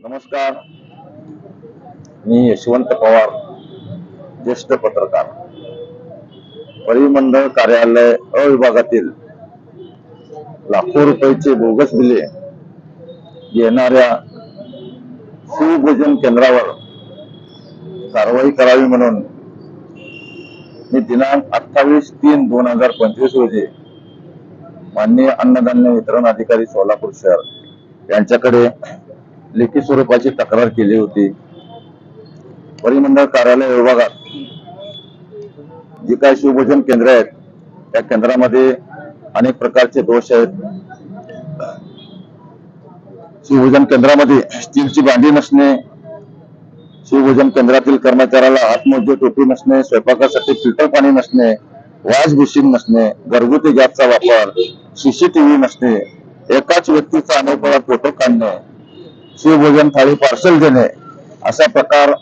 नमस्कार. मी यशवंत पवार ज्येष्ठ पत्रकार. परिमंडळ कार्यालय अ विभागातील लाखो रुपयाचे बोगस बिले येणाऱ्या सुभोजन केंद्रावर कारवाई करावी म्हणून मी दिनांक अठ्ठावीस तीन दोन हजार पंचवीस रोजी माननीय अन्नधान्य वितरण अधिकारी सोलापूर शहर यांच्याकडे लेखी स्वरूपाची तक्रार केली होती. परिमंडळ कार्यालय विभागात जी काही शिवभोजन केंद्र आहेत त्या केंद्रामध्ये अनेक प्रकारचे दोष आहेत. शिवभोजन केंद्रामध्ये स्टीलची भांडी नसणे शिवभोजन केंद्रातील कर्मचाऱ्याला आत्मोज्य टोपी नसणे स्वयंपाकासाठी फिल्टर पाणी नसणे वॉश बेसिन नसणे घरगुती गॅसचा वापर सीसीटीव्ही नसणे एकाच व्यक्तीचा अनेक वेळा फोटो काढणे शिवभोजन थाळी पार्सल देणे असा प्रकार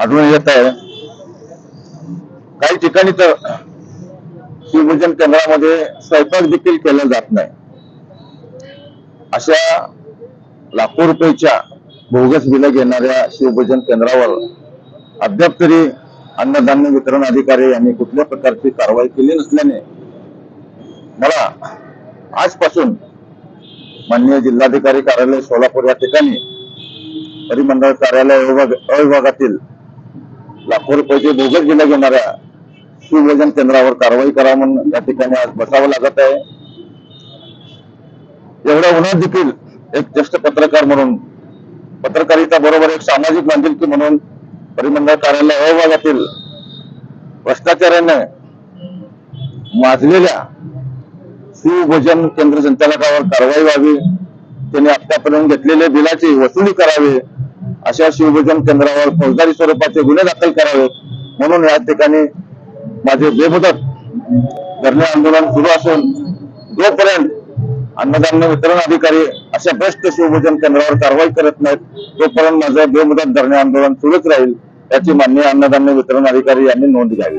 आढळून येत आहे. काही ठिकाणी तर शिवभोजन केंद्रामध्ये स्वयंपाक देखील केला जात नाही. अशा लाखो रुपयाच्या बोगस बिलं घेणाऱ्या शिवभोजन केंद्रावर अद्याप तरी अन्नधान्य वितरण अधिकारी यांनी कुठल्या प्रकारची कारवाई केली नसल्याने मला आजपासून माननीय जिल्हाधिकारी कार्यालय सोलापूर या ठिकाणी परिमंडळ कार्यालय अविभागातील लाखो रुपयाचे बोगस दिल्या घेणाऱ्या सुभोजन केंद्रावर कारवाई करा म्हणून या ठिकाणी आज बसावं लागत आहे. एवढ्या उन्हात देखील एक ज्येष्ठ पत्रकार म्हणून पत्रकारिता बरोबर एक सामाजिक बांधिलकी म्हणून परिमंडळ कार्यालय अविभागातील भ्रष्टाचाराने माजलेल्या शिवभोजन केंद्र संचालकावर कारवाई व्हावी. त्यांनी आतापर्यंत घेतलेल्या बिलाची वसुली करावी. अशा शिवभोजन केंद्रावर फौजदारी स्वरूपाचे गुन्हे दाखल करावे. म्हणून या ठिकाणी माझे बेमुदत धरणे आंदोलन सुरू असून जोपर्यंत अन्नधान्य वितरण अधिकारी अशा भ्रष्ट शिवभोजन केंद्रावर कारवाई करत नाहीत तोपर्यंत माझं बेमुदत धरणे आंदोलन सुरूच राहील याची माननीय अन्नधान्य वितरण अधिकारी यांनी नोंद घ्यावी.